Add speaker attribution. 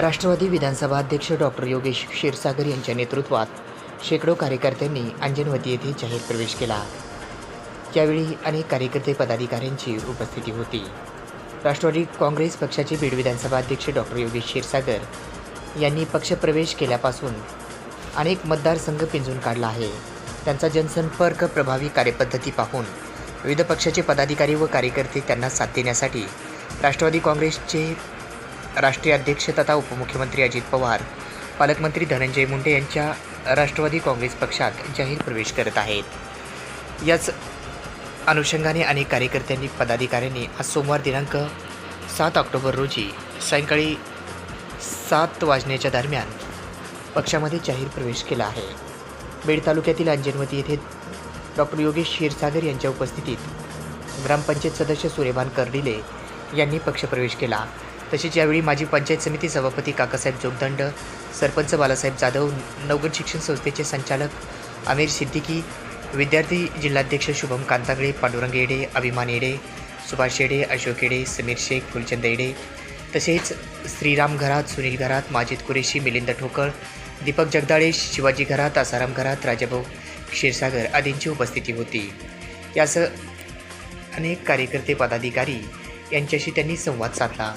Speaker 1: राष्ट्रवादी विधानसभा अध्यक्ष डॉक्टर योगेश क्षीरसागर यांच्या नेतृत्वात शेकडो कार्यकर्त्यांनी अंजनवती येथे जाहीर प्रवेश केला. यावेळी अनेक कार्यकर्ते पदाधिकाऱ्यांची उपस्थिती होती. राष्ट्रवादी काँग्रेस पक्षाचे बीड विधानसभा अध्यक्ष डॉक्टर योगेश क्षीरसागर यांनी पक्षप्रवेश केल्यापासून अनेक मतदारसंघ पिंजून काढला आहे. त्यांचा जनसंपर्क प्रभावी कार्यपद्धती पाहून विविध पक्षाचे पदाधिकारी व कार्यकर्ते त्यांना साथ देण्यासाठी राष्ट्रवादी काँग्रेसचे राष्ट्रीय अध्यक्ष तथा उपमुख्यमंत्री अजित पवार पालकमंत्री धनंजय मुंडे यांच्या राष्ट्रवादी काँग्रेस पक्षात जाहीर प्रवेश करत आहेत. याच अनुषंगाने अनेक कार्यकर्त्यांनी पदाधिकाऱ्यांनी आज सोमवार दिनांक सात ऑक्टोबर रोजी सायंकाळी सात वाजण्याच्या दरम्यान पक्षामध्ये जाहीर प्रवेश केला आहे. बीड तालुक्यातील अंजनवती येथे डॉक्टर योगेश क्षीरसागर यांच्या उपस्थितीत ग्रामपंचायत सदस्य सूर्यभान कर्डिले यांनी पक्षप्रवेश केला. तसेच यावेळी माजी पंचायत समिती सभापती काकासाहेब जोगदंड सरपंच बालासाहेब जाधव नवगण शिक्षण संस्थेचे संचालक आमिर सिद्दीकी विद्यार्थी जिल्हाध्यक्ष शुभम कांतागळे पांडुरंग येडे अभिमान येडे सुभाष येडे अशोक येडे समीर शेख फुलचंद येडे. तसेच श्रीराम घरात सुनील घरात माजिद कुरेशी मिलिंद ठोकळ दीपक जगदाळे शिवाजी घरात आसाराम घरात राजाभाऊ क्षीरसागर आदींची उपस्थिती होती. यासह अनेक कार्यकर्ते पदाधिकारी यांच्याशी त्यांनी संवाद साधला.